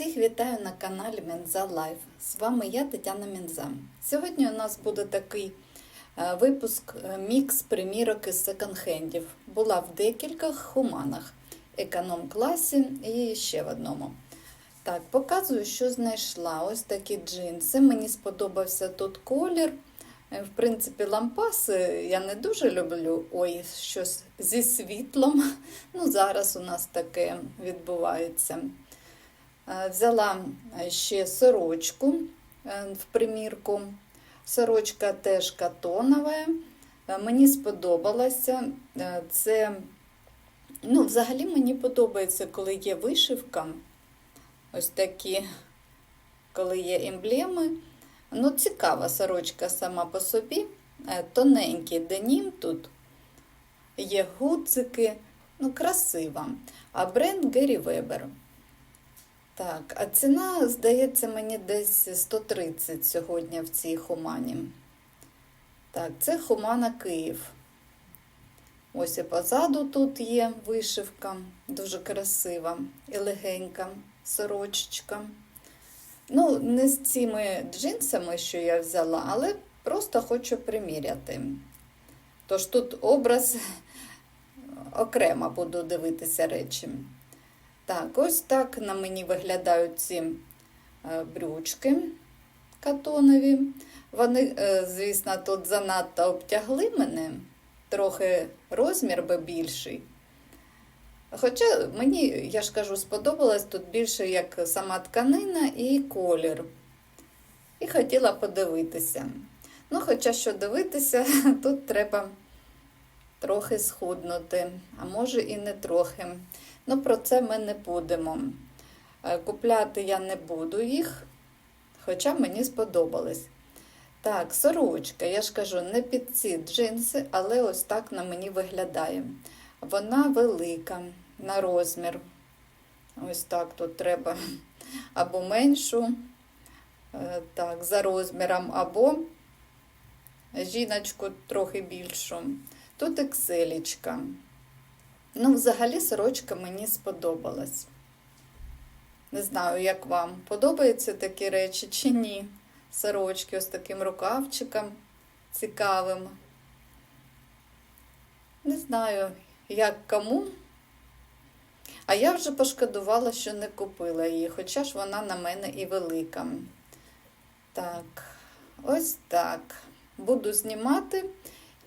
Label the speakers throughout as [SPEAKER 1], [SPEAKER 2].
[SPEAKER 1] Всіх вітаю на каналі Мінза Лайф. З вами я, Тетяна Мінза. Сьогодні у нас буде такий е, випуск е, мікс примірок із секонд-хендів. Була в декількох хуманах, економ-класі і ще в одному. Так, показую, що знайшла. Ось такі джинси. Мені сподобався тут колір. Е, В принципі, лампаси я не дуже люблю. Ой, щось зі світлом. Ну, зараз у нас таке відбувається. Е, Взяла ще сорочку е, в примірку. Сорочка теж катонова. Е, Мені сподобалося. Е, Це, ну, взагалі мені подобається, коли є вишивка. Ось такі, коли є емблеми. Ну, цікава сорочка сама по собі. Е, Тоненький денім тут. Є гудзики. Ну, красива. А бренд Гері Вебер. Так, а ціна, здається, мені десь 130 сьогодні в цій хумані. Так, це Хумана Київ. Ось і позаду тут є вишивка, дуже красива і легенька сорочечка. Ну, не з цими джинсами, що я взяла, але просто хочу приміряти. Тож тут образ окремо буду дивитися речі. Так, ось так на мені виглядають ці е, брючки катонові. Вони, е, звісно, тут занадто обтягли мене, трохи розмір би більший. Хоча мені, я ж кажу, сподобалось тут більше як сама тканина і колір. І хотіла подивитися. Ну, хоча що дивитися, тут треба трохи схуднути, а може і не трохи. Ну, про це ми не будемо. Е, Купляти я не буду їх, хоча мені сподобались. Так, сорочка, я ж кажу, не під ці джинси, але ось так на мені виглядає. Вона велика на розмір. Ось так тут треба або меншу, е, так, за розміром, або жіночку трохи більшу. Тут екселічка. Ну, взагалі, сорочка мені сподобалась. Не знаю, як вам. Подобаються такі речі чи ні? Сорочки з таким рукавчиком цікавим. Не знаю, як кому. А я вже пошкодувала, що не купила її, хоча ж вона на мене і велика. Так, ось так. Буду знімати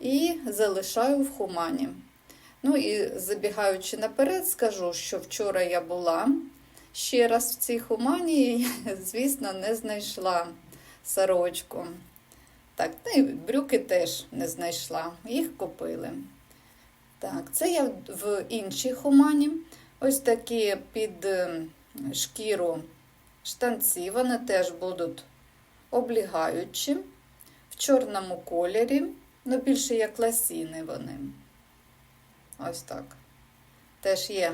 [SPEAKER 1] і залишаю в хумані. Ну і забігаючи наперед, скажу, що вчора я була ще раз в цій хумані, і, звісно, не знайшла сорочку. Так, ну і брюки теж не знайшла, їх купили. Так, це я в іншій хумані. Ось такі під е, шкіру штанці, вони теж будуть облігаючі, в чорному кольорі, ну більше як ласіни вони. Ось так. Теж є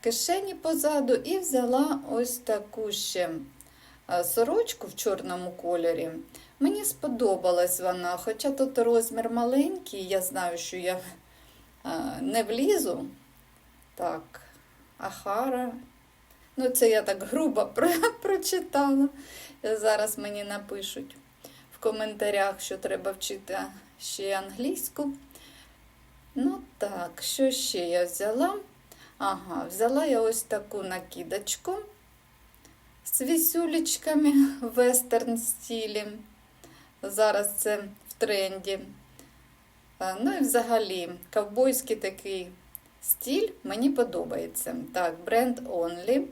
[SPEAKER 1] кишені позаду, і взяла ось таку ще е, сорочку в чорному кольорі. Мені сподобалась вона, хоча тут розмір маленький, я знаю, що я е, не влізу. Так, Ахара. Ну, це я так грубо про- прочитала. Зараз мені напишуть в коментарях, що треба вчити ще англійську. Ну так, що ще я взяла? Ага, взяла я ось таку накидочку з вісюлечками в вестерн стилі. Зараз це в тренді. Ну і взагалі, ковбойський такий стиль мені подобається. Так, бренд Only.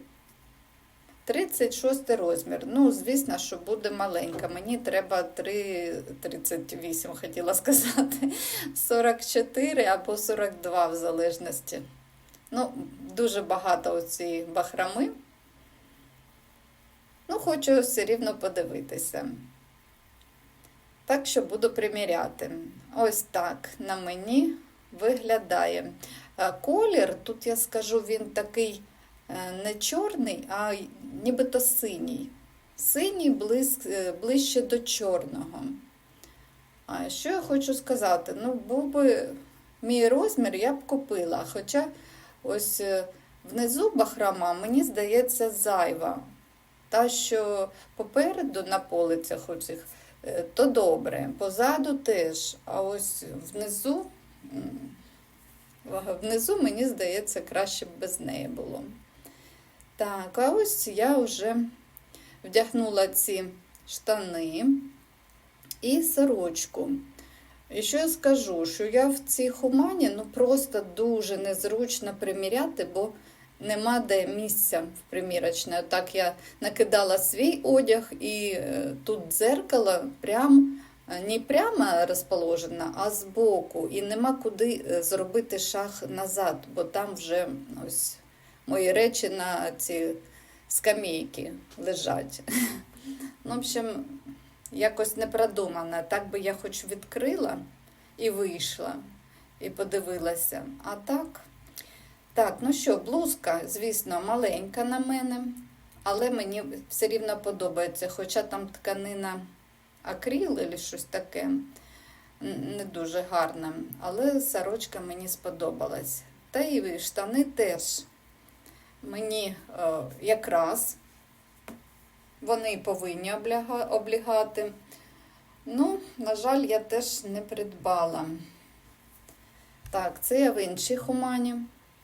[SPEAKER 1] 36 розмір. Ну, звісно, що буде маленька. Мені треба 3, 38, хотіла сказати, 44 або 42 в залежності. Ну, дуже багато оцієї бахрами. Ну, хочу все рівно подивитися. Так що буду приміряти. Ось так на мені виглядає. Е, Колір, тут я скажу, він такий не чорний, а нібито синій. Синій близь, е, ближче до чорного. А що я хочу сказати? Ну, був би мій розмір, я б купила. Хоча ось е, внизу бахрома, мені здається, зайва. Та, що попереду на полицях оцих, е, то добре, позаду теж. А ось внизу, внизу, мені здається, краще б без неї було. Так, а ось я вже вдягнула ці штани і сорочку. І що я скажу, що я в цій хумані ну просто дуже незручно приміряти, бо нема де місця в примірочне. Так я накидала свій одяг, і е, тут дзеркало прям, е, не прямо розположено, а збоку. І нема куди е, зробити шаг назад, бо там вже ось мої речі на ці скамейки лежать. Ну, в общем, якось не продумано. Так би я хоч відкрила і вийшла, і подивилася. А так, так, ну що, блузка, звісно, маленька на мене, але мені все рівно подобається, хоча там тканина акріл чи щось таке не дуже гарна, але сорочка мені сподобалась. Та і штани теж мені е, якраз вони повинні облягати. Ну, на жаль, я теж не придбала. Так, це я в іншій хумані.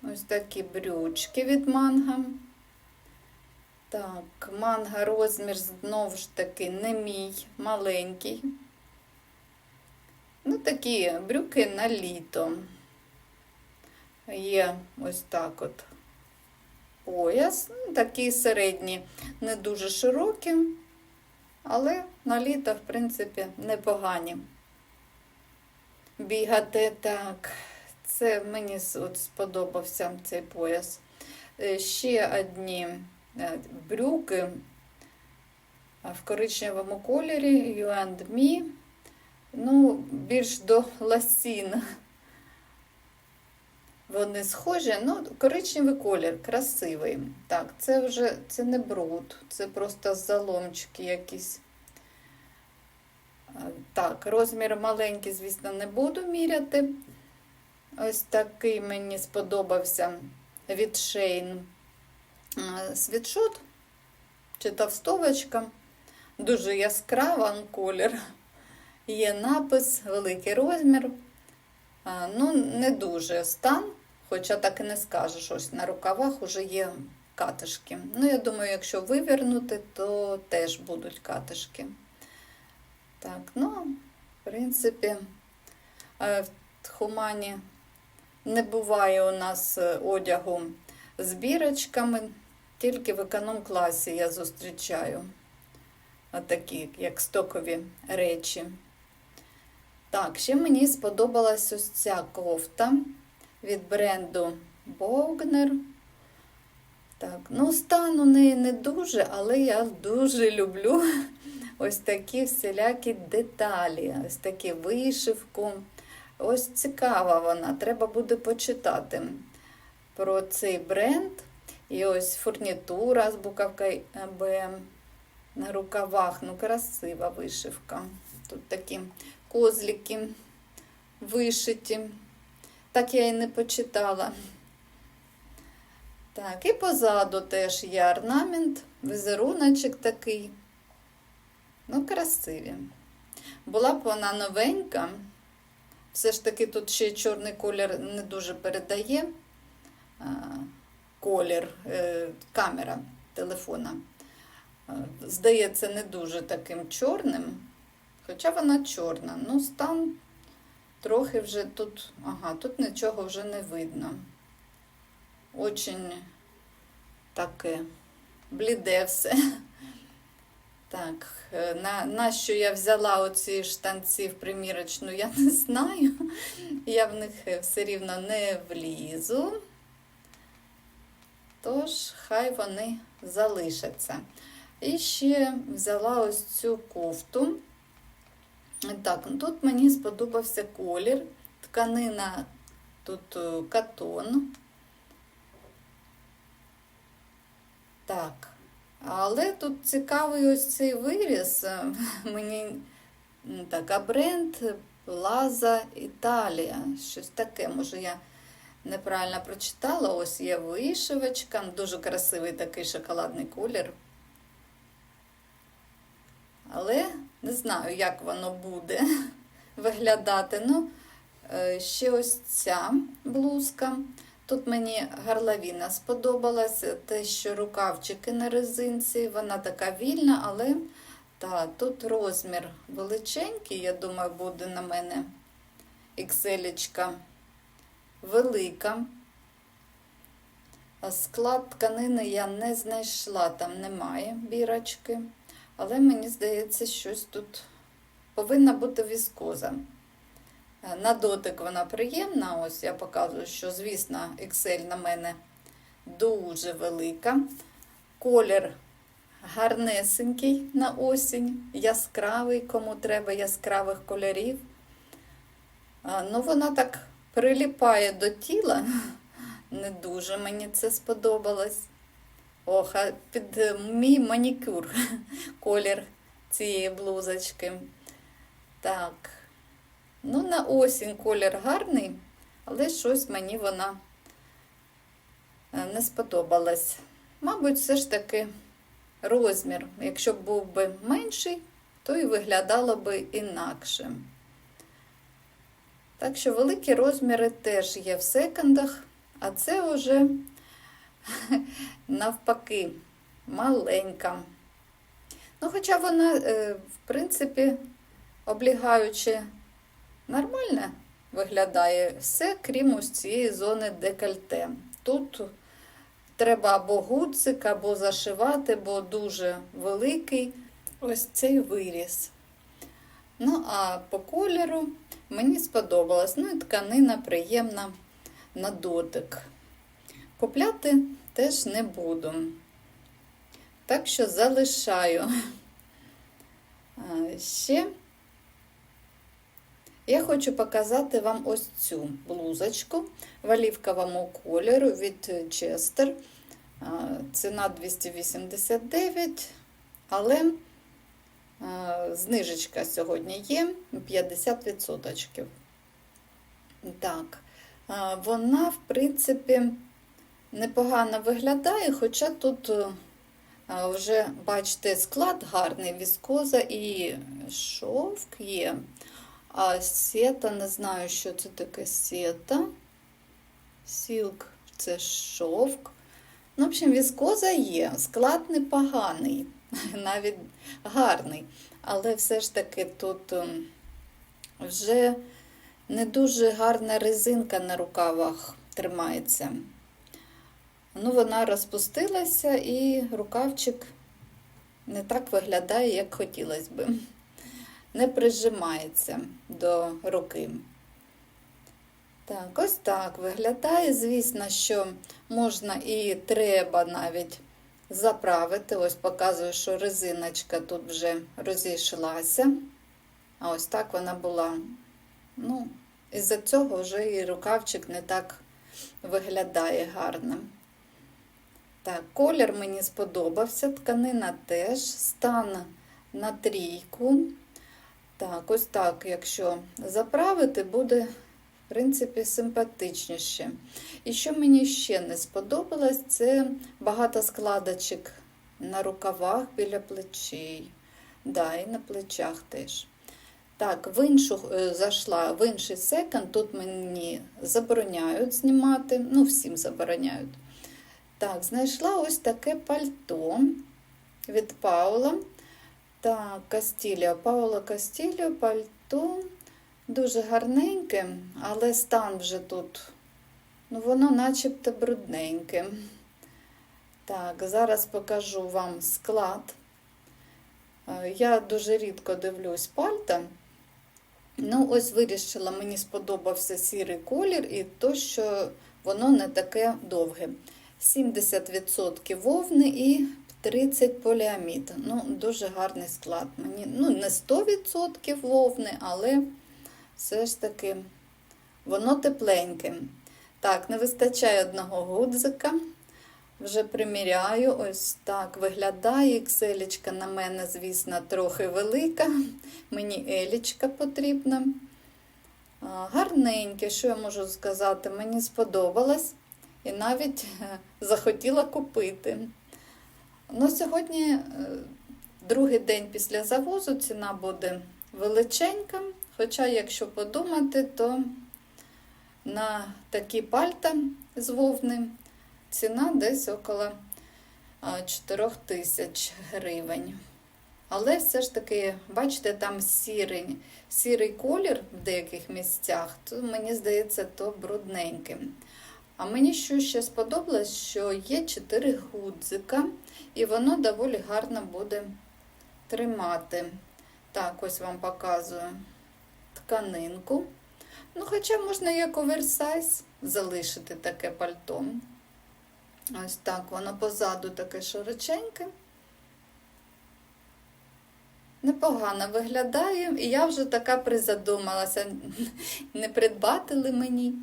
[SPEAKER 1] Ось такі брючки від манга. Так, манга розмір знову ж таки не мій, маленький. Ну, такі брюки на літо. Є ось так от пояс, ну, такий середній, не дуже широкі, але на літо, в принципі, непогані. Бігати так. Це мені от сподобався цей пояс. Е, Ще одні е, брюки е, в коричневому кольорі You and Me. Ну, більш до ласін. Вони схожі, ну, коричневий колір, красивий. Так, це вже це не бруд, це просто заломчики якісь. Так, розмір маленький, звісно, не буду міряти. Ось такий мені сподобався від а, світшот чи товстовочка. Дуже яскрава колір. Є напис, великий розмір. Ну, не дуже стан, хоча так і не скажеш, ось на рукавах вже є катишки. Ну, я думаю, якщо вивернути, то теж будуть катишки. Так, ну, в принципі, е, в Хумані не буває у нас е, одягу з бірочками, тільки в економ-класі я зустрічаю такі, як стокові речі. Так, ще мені сподобалась ось ця кофта від бренду Bogner. Так, ну, стан у неї не дуже, але я дуже люблю ось такі всілякі деталі, ось такі вишивку. Ось цікава вона, треба буде почитати про цей бренд. І ось фурнітура з буковкою БМ на рукавах. Ну, красива вишивка. Тут такі козлики вишиті. Так я і не почитала. Так, і позаду теж є орнамент, візеруночок такий. Ну, красиві. Була б вона новенька. Все ж таки тут ще чорний колір не дуже передає а, колір, е, камера телефона. Е, Здається, не дуже таким чорним. Хоча вона чорна. Ну, стан трохи вже тут, ага, тут нічого вже не видно. Очень таке бліде все. Так, е, на, на що я взяла оці штанці в примірочну, я не знаю. Я в них е, все рівно не влізу. Тож, хай вони залишаться. І ще взяла ось цю кофту. Так, ну тут мені сподобався колір. Тканина тут е, катон. Так. Але тут цікавий ось цей виріз. е, Мені так, а бренд Плаза Італія. Щось таке, може, я неправильно прочитала. Ось є вишивочка, дуже красивий такий шоколадний колір. Але не знаю, як воно буде виглядати. Ну, е, ще ось ця блузка. Тут мені горловина сподобалась, те, що рукавчики на резинці, вона така вільна, але та, тут розмір величенький, я думаю, буде на мене XL велика. Склад тканини я не знайшла, там немає бірочки, але мені здається, щось тут повинна бути віскоза. Е, На дотик вона приємна. Ось я показую, що, звісно, XL на мене дуже велика. Колір гарнесенький на осінь, яскравий, кому треба яскравих кольорів. Ну, вона так приліпає до тіла. Не дуже мені це сподобалось. Ох, а під е, мій манікюр колір цієї блузочки. Так. Ну, на осінь колір гарний, але щось мені вона е, не сподобалась. Мабуть, все ж таки розмір. Якщо б був би менший, то і виглядало би інакше. Так що великі розміри теж є в секондах, а це вже навпаки маленька. Ну, хоча вона, е, в принципі, облігаючи нормально виглядає все, крім ось цієї зони декольте. Тут треба або гудзик, або зашивати, бо дуже великий ось цей виріз. Ну, а по кольору мені сподобалось. Ну і тканина приємна на дотик. Купляти теж не буду. Так що залишаю. Ще я хочу показати вам ось цю блузочку в олівковому кольору від Chester. Ціна 289, але знижечка сьогодні є 50%. Так, вона, в принципі, непогано виглядає, хоча тут вже, бачите, склад гарний, віскоза і шовк є. А сета, не знаю, що це таке сета. Сілк це шовк. Ну, в общем, віскоза є. Склад непоганий, навіть гарний. Але все ж таки тут ем, вже не дуже гарна резинка на рукавах тримається. Ну, вона розпустилася і рукавчик не так виглядає, як хотілося би не прижимається до руки. Так, ось так виглядає. Звісно, що можна і треба навіть заправити. Ось показую, що резиночка тут вже розійшлася. А ось так вона була. Ну, із-за цього вже і рукавчик не так виглядає гарно. Так, колір мені сподобався, тканина теж, стан на трійку. Так, ось так, якщо заправити, буде, в принципі, симпатичніше. І що мені ще не сподобалось, це багато складочок на рукавах біля плечей. Да, і на плечах теж. Так, в іншу е, зайшла в інший секонд, тут мені забороняють знімати, ну, всім забороняють. Так, знайшла ось таке пальто від Паула. Так, Кастіліо, Пауло Кастіліо, пальто дуже гарненьке, але стан вже тут, ну, воно начебто брудненьке. Так, зараз покажу вам склад. Е, Я дуже рідко дивлюсь пальта. Ну, ось вирішила, мені сподобався сірий колір і то, що воно не таке довге. 70% вовни і 30 поліамід. Ну, дуже гарний склад. Мені, ну, не 100% вовни, але все ж таки воно тепленьке. Так, не вистачає одного гудзика. Вже приміряю, ось так виглядає. Екселічка на мене, звісно, трохи велика. Мені елічка потрібна. Гарненьке, що я можу сказати, мені сподобалось і навіть захотіла купити. Ну, сьогодні е, другий день після завозу ціна буде величенька. Хоча, якщо подумати, то на такі пальта з вовни ціна десь около 4 тисяч гривень. Але все ж таки, бачите, там сірий, сірий колір в деяких місцях, то мені здається, то брудненьким. А мені що ще сподобалось, що є 4 гудзика, і воно доволі гарно буде тримати. Так, ось вам показую тканинку. Ну, хоча можна як оверсайз залишити таке пальто. Ось так, воно позаду таке широченьке. Непогано виглядає, і я вже така призадумалася, не придбати ли мені.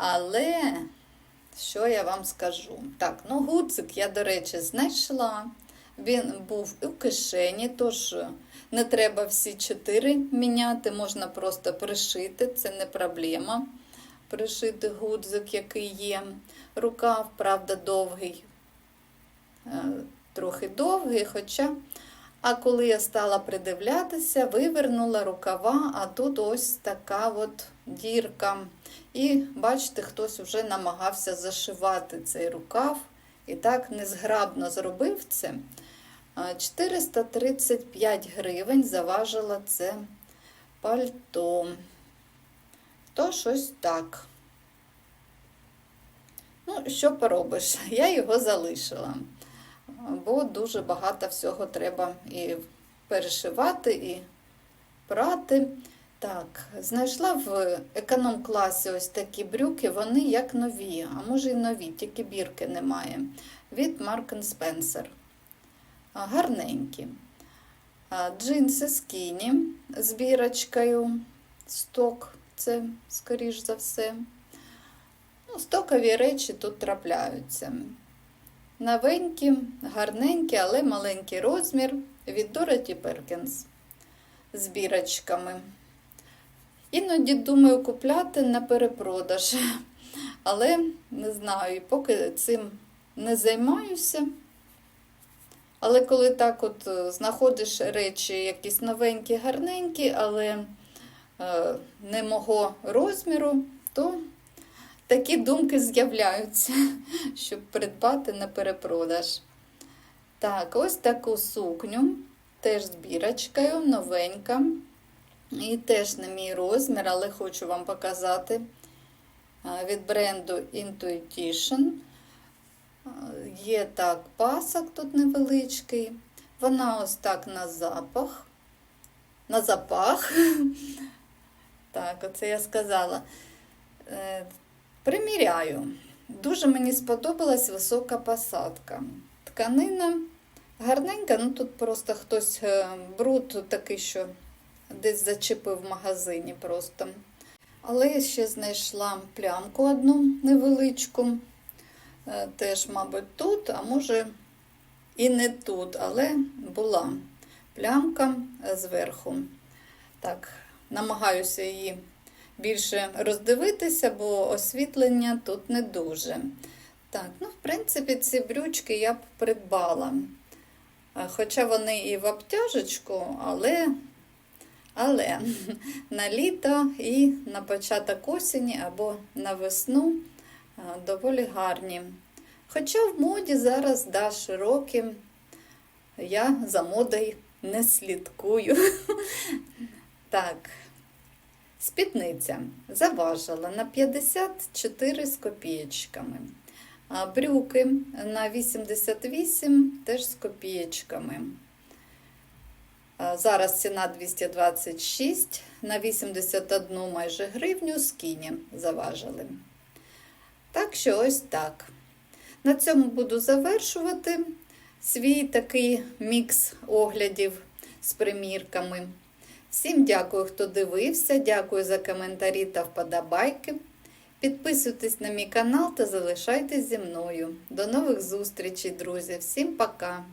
[SPEAKER 1] Але що я вам скажу? Так, ну гудзик я, до речі, знайшла. Він був в кишені, тож не треба всі чотири міняти, можна просто пришити, це не проблема. Пришити гудзик, який є. Рукав, правда, довгий, е, трохи довгий, хоча. А коли я стала придивлятися, вивернула рукава, а тут ось така от дірка. І бачите, хтось вже намагався зашивати цей рукав. І так незграбно зробив це. 435 гривень заважило це пальто. То щось так. Ну, що поробиш? Я його залишила, бо дуже багато всього треба і перешивати, і прати. Так, знайшла в економ-класі ось такі брюки, вони як нові, а може й нові, тільки бірки немає. Від Mark Spencer. Гарненькі. Джинси скіні з бірочкою. Сток, це, скоріш за все. Ну, Стокові речі тут трапляються. Новенькі, гарненькі, але маленький розмір від Дороті Перкінс з бірочками. Іноді думаю купляти на перепродаж, але не знаю, поки цим не займаюся. Але коли так от е, знаходиш речі якісь новенькі, гарненькі, але е, не мого розміру, то такі думки з'являються, щоб придбати на перепродаж. Так, ось таку сукню, теж з бірочкою, новенька. І теж не мій розмір, але хочу вам показати від бренду Intuition. Є так пасок тут невеличкий. Вона ось так на запах. На запах. Так, оце я сказала. Е, приміряю. Дуже мені сподобалась висока посадка. Тканина гарненька, ну тут просто хтось е, бруд такий, що десь зачепив в магазині просто. Але я ще знайшла плямку одну невеличку. Е, теж, мабуть, тут, а може і не тут, але була плямка зверху. Так, намагаюся її більше роздивитися, бо освітлення тут не дуже. Так, ну, в принципі, ці брючки я б придбала. Е, хоча вони і в обтяжечку, але але на літо і на початок осені або на весну доволі гарні. Хоча в моді зараз да, широкі, я за модою не слідкую. Так, спідниця заважила на 54 з копієчками. Брюки на 88 теж з копієчками. Зараз ціна 226 на 81 майже гривню скіні заважили. Так що ось так. На цьому буду завершувати свій такий мікс оглядів з примірками. Всім дякую, хто дивився, дякую за коментарі та вподобайки. Підписуйтесь на мій канал та залишайтесь зі мною. До нових зустрічей, друзі! Всім пока!